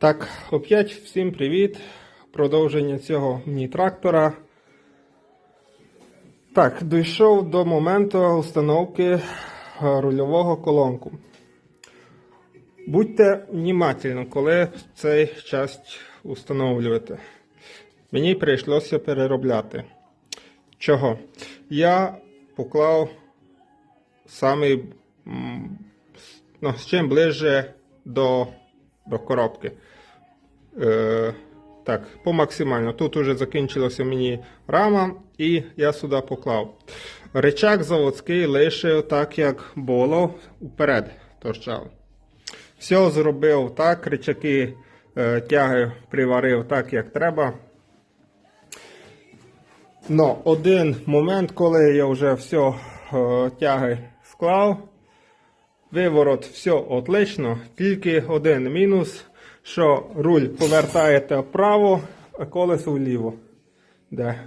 Так, опять всім привіт. Продовження цього міні-трактора. Так, дійшов до моменту установки е, рульового колонку. Будьте внимательні, коли цей час установлюєте. Мені прийшлося переробляти. Чого? Я поклав самий ну, з чим ближче до, до коробки. Е, так, по максимально. Тут уже закінчилася мені рама, і я сюди поклав. Речак заводський лишив так, як було вперед торчав. Все зробив так, речаки е, тяги приварив так, як треба. Но один момент, коли я вже все е, тяги склав, виворот все отлично, тільки один мінус, що руль повертаєте вправо, а колесо вліво. Де?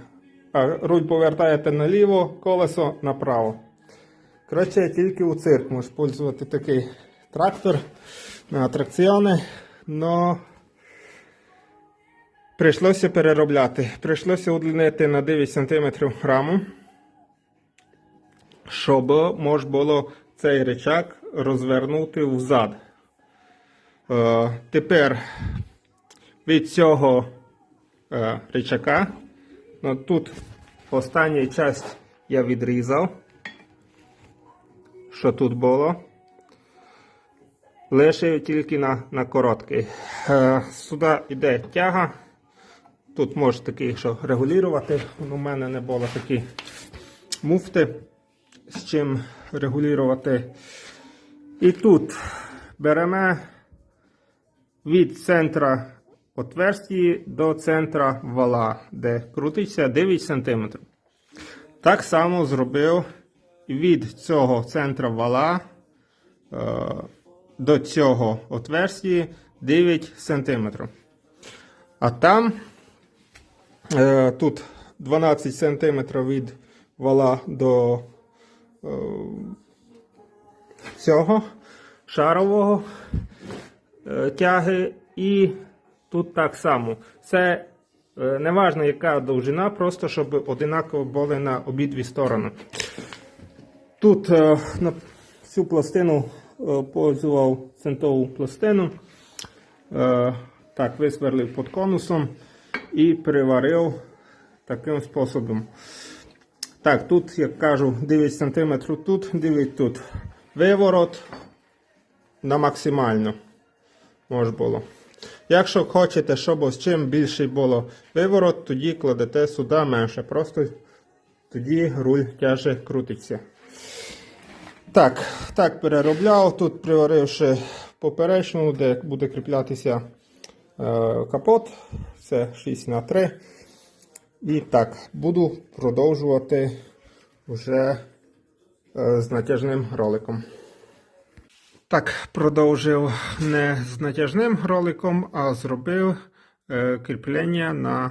А руль повертаєте наліво, колесо направо. Коротше, тільки у цирк можеш пользувати такий трактор на атракціони, но прийшлося переробляти. Прийшлося удлинити на 9 см раму, щоб можна було цей речак розвернути взад. Е, тепер від цього е, речака, ну, тут останню часть я відрізав, що тут було. Лишив тільки на, на короткий. Е, сюди йде тяга. Тут можеш такий, що регулювати. У мене не було такі муфти, з чим регулювати. І тут беремо від центра отверстії до центра вала, де крутиться 9 см. Так само зробив від цього центра вала е, до цього отверстії 9 см. А там е, тут 12 см від вала до е, цього шарового тяги, і тут так само. Це е, не важно, яка довжина, просто щоб одинаково були на обидві сторони. Тут е, на цю пластину е, пользував центову пластину. Е, так, висверлив під конусом і приварив таким способом. Так, тут, як кажу, 9 см тут, 9 тут. Виворот на максимально може було. Якщо хочете, щоб з чим більший було виворот, тоді кладете сюди менше. Просто тоді руль тяже крутиться. Так, так переробляв. Тут приваривши поперечну, де буде кріплятися е, капот. Це 6 на 3 І так, буду продовжувати вже е, з натяжним роликом. Так, продовжив не з натяжним роликом, а зробив е, кріплення на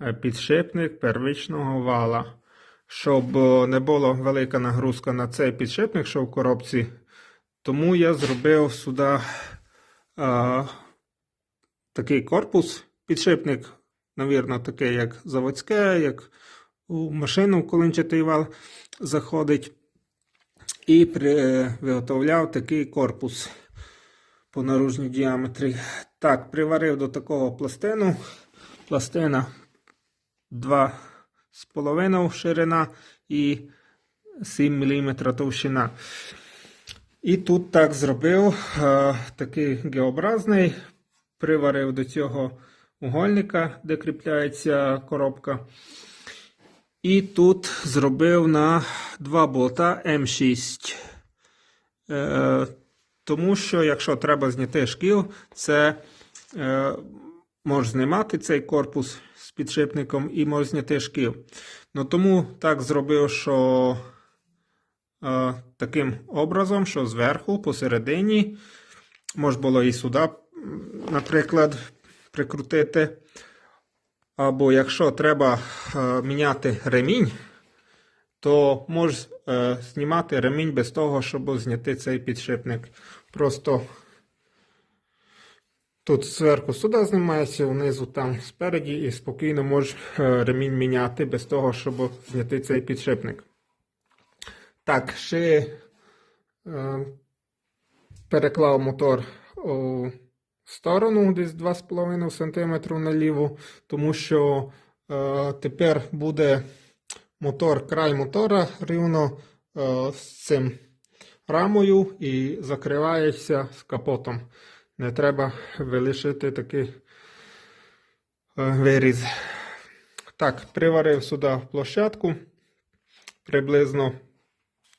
е, підшипник первичного вала. Щоб е, не була велика нагрузка на цей підшипник, що в коробці, тому я зробив сюди е, такий корпус. Підшипник, навірно, такий, як заводське, як у машину колинчатий вал заходить. І виготовляв такий корпус по наружній діаметрі. Так, приварив до такого пластину. Пластина 2,5 ширина і 7 мм товщина. І тут так зробив е, такий геобразний, приварив до цього угольника, де кріпляється коробка. І тут зробив на два болта М6. Е, тому що, якщо треба зняти шкіл, це е, можеш знімати цей корпус з підшипником і можеш зняти шкіл. Ну, тому так зробив, що е, таким образом, що зверху, посередині, можна було і сюди, наприклад, прикрутити. Або якщо треба е, міняти ремінь, то можеш е, знімати ремінь без того, щоб зняти цей підшипник. Просто Тут зверху сюди знімається, внизу там спереді, і спокійно можеш е, ремінь міняти без того, щоб зняти цей підшипник. Так, ще переклав мотор у сторону, десь 2,5 см наліво, тому що е, тепер буде мотор, край мотора рівно е, з цим рамою і закривається з капотом. Не треба вилишити такий е, виріз. Так, приварив сюди площадку приблизно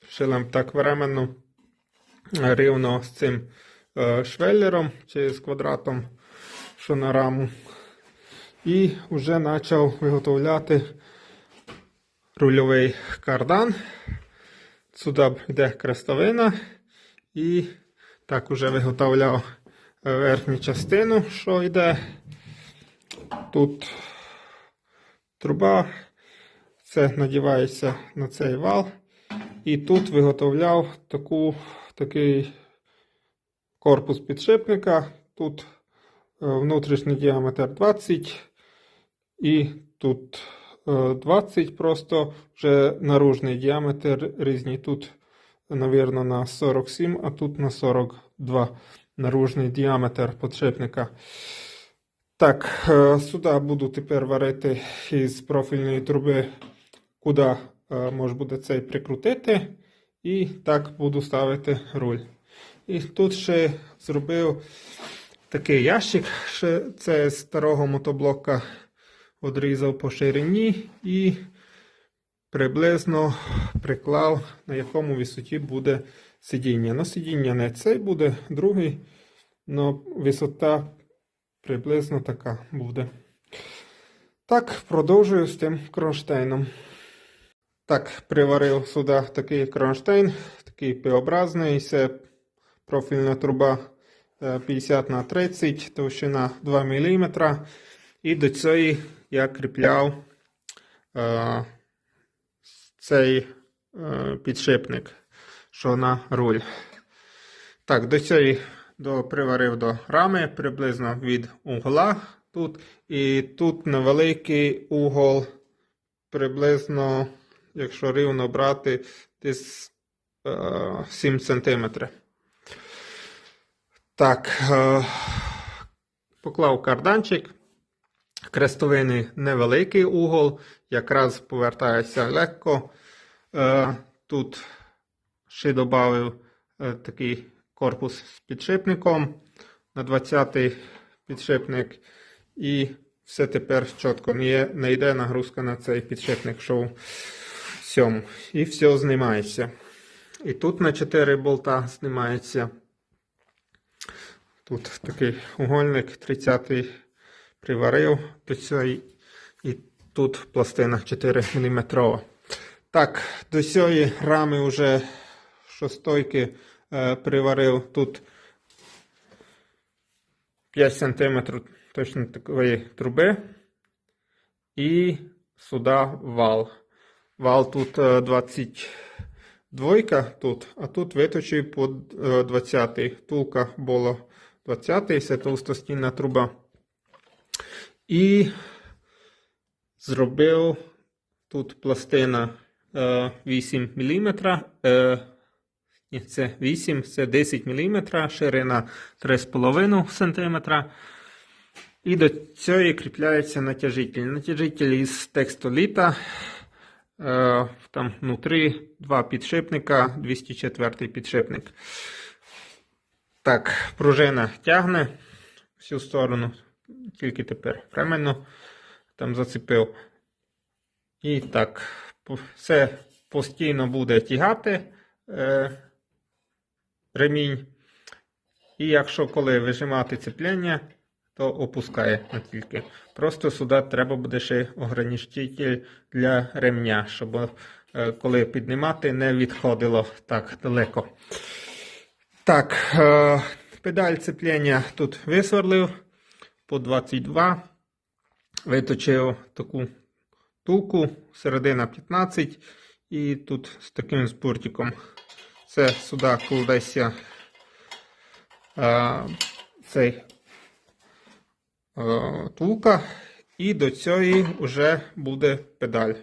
шилем так временно рівно з цим швеллером чи з квадратом, що на раму. І вже почав виготовляти рульовий кардан. Сюди йде крестовина. І так уже виготовляв е, верхню частину, що йде. Тут труба. Це надівається на цей вал. І тут виготовляв таку, такий корпус підшипника. Тут е, внутрішній діаметр 20 і тут е, 20 просто вже наружний діаметр різний. Тут, навірно, на 47, а тут на 42 наружний діаметр підшипника. Так, е, сюди буду тепер варити із профільної труби, куди е, можна буде цей прикрутити. І так буду ставити руль. І тут ще зробив такий ящик. Ще це з старого мотоблока одрізав по ширині і приблизно приклав, на якому висоті буде сидіння. Ну, сидіння не цей буде, другий, але висота приблизно така буде. Так, продовжую з тим кронштейном. Так, приварив сюди такий кронштейн, такий П-образний, це профільна труба е, 50 на 30, товщина 2 мм. І до цієї я кріпляв е, цей е, підшипник, що на руль. Так, до цієї до, приварив до рами приблизно від угла тут. І тут невеликий угол, приблизно, якщо рівно брати, десь е, 7 см. Так, е, поклав карданчик. Крестовини невеликий угол, якраз повертається легко. Е, тут ще додав е, такий корпус з підшипником на 20-й підшипник. І все тепер чітко не, йде нагрузка на цей підшипник, що в сьому. І все знімається. І тут на 4 болта знімається. Тут такий угольник 30-й приварив до цієї. І тут пластина 4 мм. Так, до цієї рами вже шостойки е, приварив тут 5 см точно такої труби. І сюди вал. Вал тут е, 22 тут, а тут виточив під е, 20 Тулка була 20 це товстостінна труба. І зробив тут пластина е, 8 мм. Е, ні, це 8, це 10 мм, ширина 3,5 см. І до цієї кріпляється натяжитель. Натяжитель із текстоліта. Е, там внутрі два підшипника, 204 підшипник. Так, пружина тягне всю сторону, тільки тепер временно там зацепив. І так, все постійно буде тягати е, ремінь. І якщо коли вижимати цепляння, то опускає на тільки. Просто сюди треба буде ще ограничитель для ремня, щоб е, коли піднімати, не відходило так далеко. Так, е, педаль цепляння тут висверлив по 22. Виточив таку тулку, середина 15 і тут з таким спортиком. Це сюди кладеться е, цей втулка, і до цієї вже буде педаль.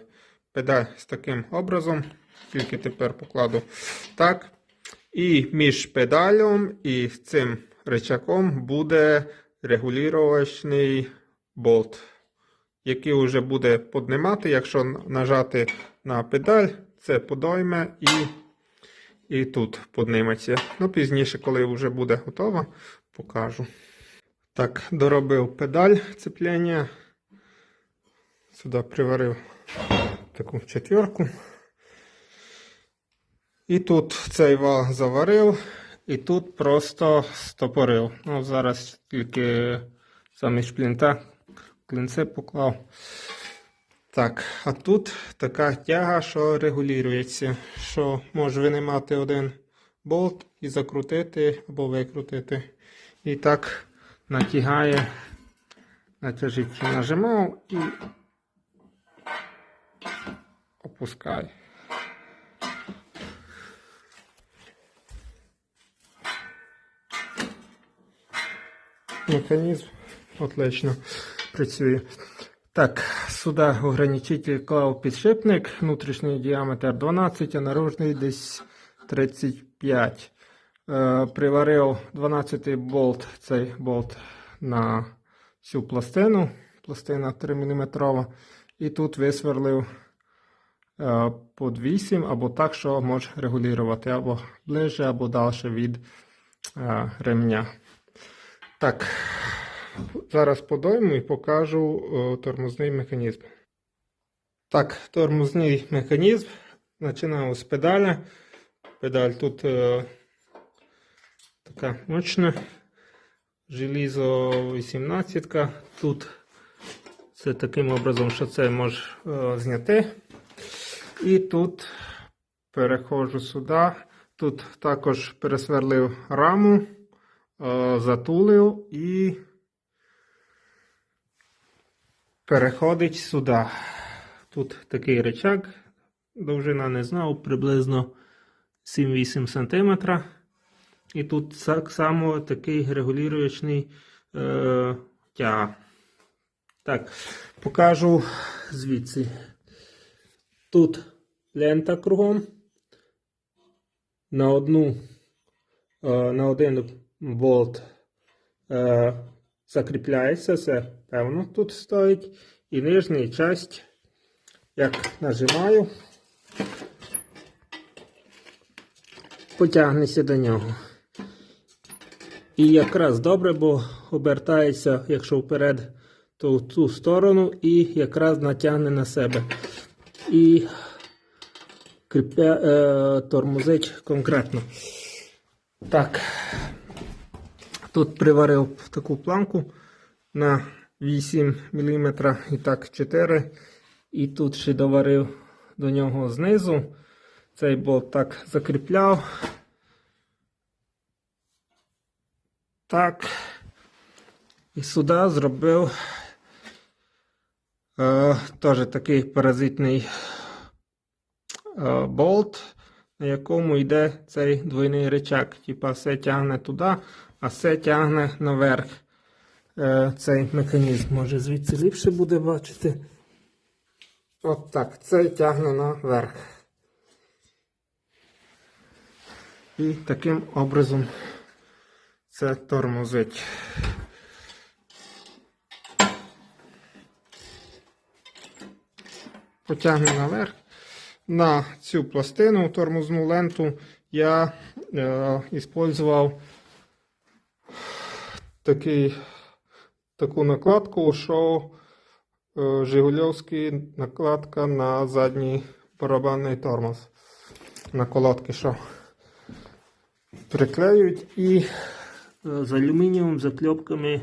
Педаль з таким образом, тільки тепер покладу так. І між педалем і цим речаком буде регулювачний болт, який вже буде піднімати, якщо нажати на педаль, це подойме і, і тут підніметься. Ну, пізніше, коли вже буде готово, покажу. Так, доробив педаль цепляння. Сюди приварив таку четверку. І тут цей вал заварив, і тут просто стопорив. Ну, зараз тільки замість шплінта клінце поклав. Так, а тут така тяга, що регулюється, що може винімати один болт і закрутити або викрутити. І так натягає, натяжитель нажимав і опускає. Механізм отлично працює. Так, сюди ограничитель клав підшипник, внутрішній діаметр 12, а наружний десь 35. Е, приварив 12 болт, цей болт на цю пластину, пластина 3 мм. І тут висверлив е, під 8 або так, що може регулювати або ближче, або далі від е, ремня. Так, зараз подойму і покажу е, тормозний механізм. Так, тормозний механізм. Починаємо з педаля. Педаль тут е, така мощна. Желізо 18. Тут це таким образом, що це може е, зняти. І тут переходжу сюди. Тут також пересверлив раму, затулив і переходить сюди. Тут такий речак, довжина не знав, приблизно 7-8 см. І тут так само такий регулювачний е, тяга. Так, покажу звідси. Тут лента кругом. На одну, е, на один болт е, закріпляється, це певно тут стоїть. І нижня часть, як нажимаю, потягнеться до нього. І якраз добре, бо обертається, якщо вперед, то в ту сторону і якраз натягне на себе. І кріпе, е, тормозить конкретно. Так. Тут приварив таку планку на 8 мм і так 4 І тут ще доварив до нього знизу. Цей болт так закріпляв. Так. І сюди зробив е, теж такий паразитний е, болт, на якому йде цей двойний речак. Типа все тягне туди, а все тягне наверх. Е, цей механізм. Може звідси ліпше буде бачити. От так, цей тягне наверх. І таким образом це тормозить. Потягне наверх. На цю пластину тормозну ленту я е, использував такий, таку накладку, що е, Жигульовський накладка на задній барабанний тормоз. На колодки, що приклеюють і е, з алюмінієвим закльопками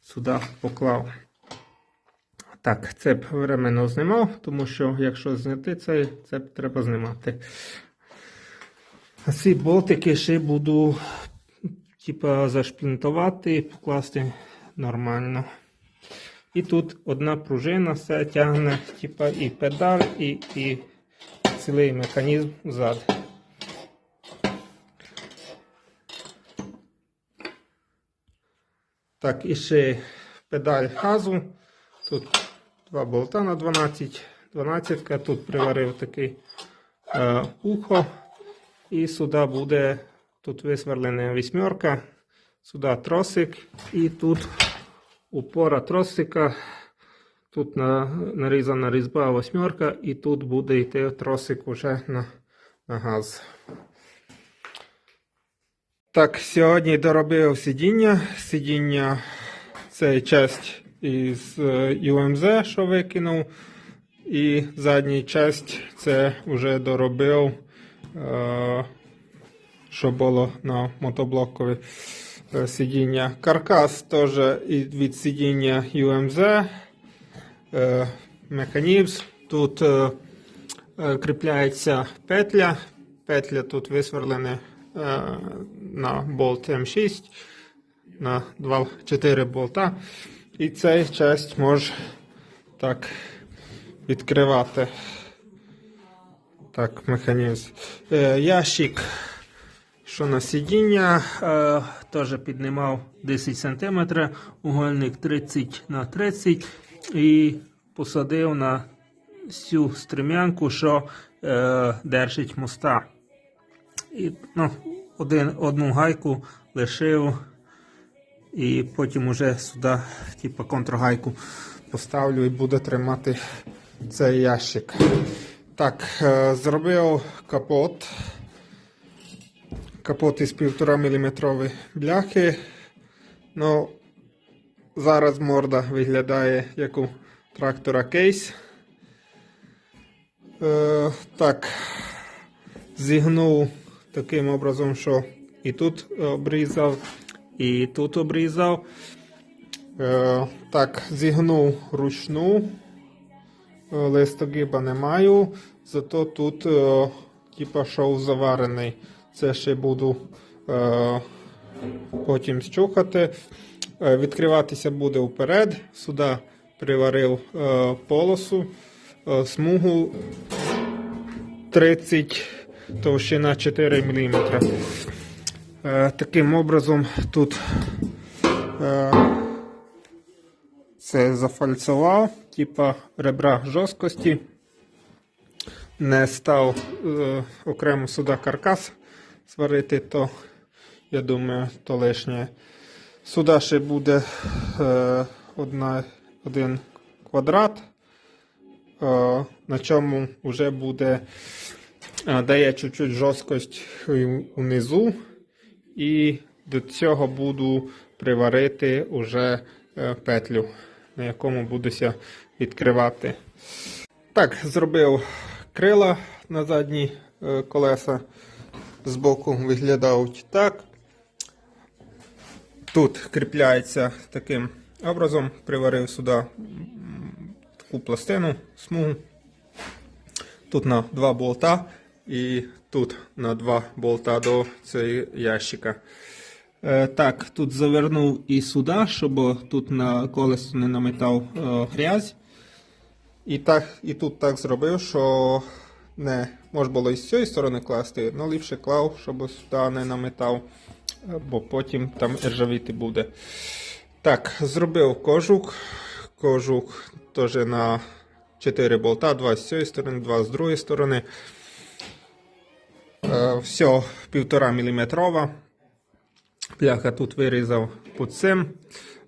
сюди поклав. Так, цеп временно знімав, тому що якщо зняти цей цеп треба знімати. А ці болтики ще буду типа зашплінтувати і покласти нормально. І тут одна пружина все тягне, типа і педаль, і, і цілий механізм ззаду. Так, і ще педаль газу. Тут два болта на 12, 12, тут приварив такий е, ухо. І сюди буде тут висверлена вісьмерка, сюди тросик, і тут упора тросика. Тут на, нарізана різьба восьмерка, і тут буде йти тросик уже на, на газ. Так, сьогодні доробив сидіння. Сидіння це часть із е, UMZ, що викинув. І задня часть це вже доробив, е, що було на мотоблокові е, сидіння. Каркас теж від сидіння UMZ. Е, механізм. Тут е, е, кріпляється петля. Петля тут висверлена е, на болт М6 на 2, 4 болта. І цей часть може так відкривати. Так, механізм. Е, ящик, що на сидіння, е, теж піднімав 10 см, угольник 30 на 30 і посадив на цю стрем'янку, що е, держить моста. І, ну, один, одну гайку лишив, і потім уже сюди, типу, контргайку поставлю і буду тримати цей ящик. Так, е, зробив капот. Капот із 1,5 мм бляхи. Ну, зараз морда виглядає як у трактора кейс. Е, так, зігнув таким образом, що і тут обрізав, і тут обрізав. Е, так, зігнув ручну. Е, Листогиба не маю, зато тут е, типа шов заварений. Це ще буду е, потім щухати. Е, відкриватися буде вперед. Сюди приварив е, полосу, е, смугу 30, товщина 4 мм. Е, таким образом тут е, це зафальцував, типа ребра жорсткості. Не став е, окремо сюди каркас сварити, то я думаю, то лишнє. Сюди ще буде одна, один квадрат, на чому вже буде дає чуть-чуть жорсткость унизу. І до цього буду приварити уже е, петлю, на якому будуся відкривати. Так, зробив крила на задні е, колеса. Збоку виглядають так. Тут кріпляється таким образом. Приварив сюди таку пластину, смугу. Тут на два болта і тут на два болта до цього ящика. Е, так, тут завернув і сюди, щоб тут на колесо не наметав е, грязь. І, так, і тут так зробив, що не можна було і з цієї сторони класти, але ліпше клав, щоб сюди не наметав, е, бо потім там ржавіти буде. Так, зробив кожух. Кожух теж на 4 болта, 2 з цієї сторони, 2 з другої сторони. Е, все 1,5 мм. Пляха тут вирізав під цим.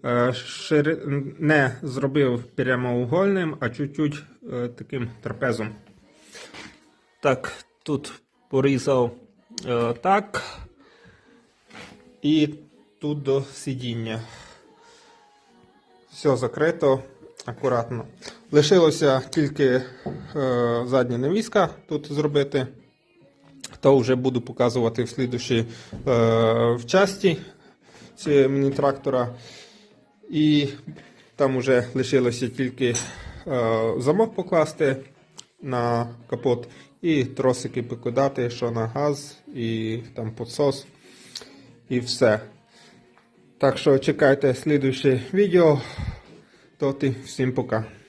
Е. Не зробив прямоугольним, а чуть-чуть е, таким трапезом. Так, тут порізав так. І тут до сидіння. Все закрито акуратно. Лишилося тільки е, задня навіска тут зробити. То вже буду показувати в слідущій е, в часті міні-трактора. І там вже лишилося тільки е, замок покласти на капот і тросики покидати, що на газ, і там підсос, і все. Так що чекайте слідуюче відео. Тоді всім пока.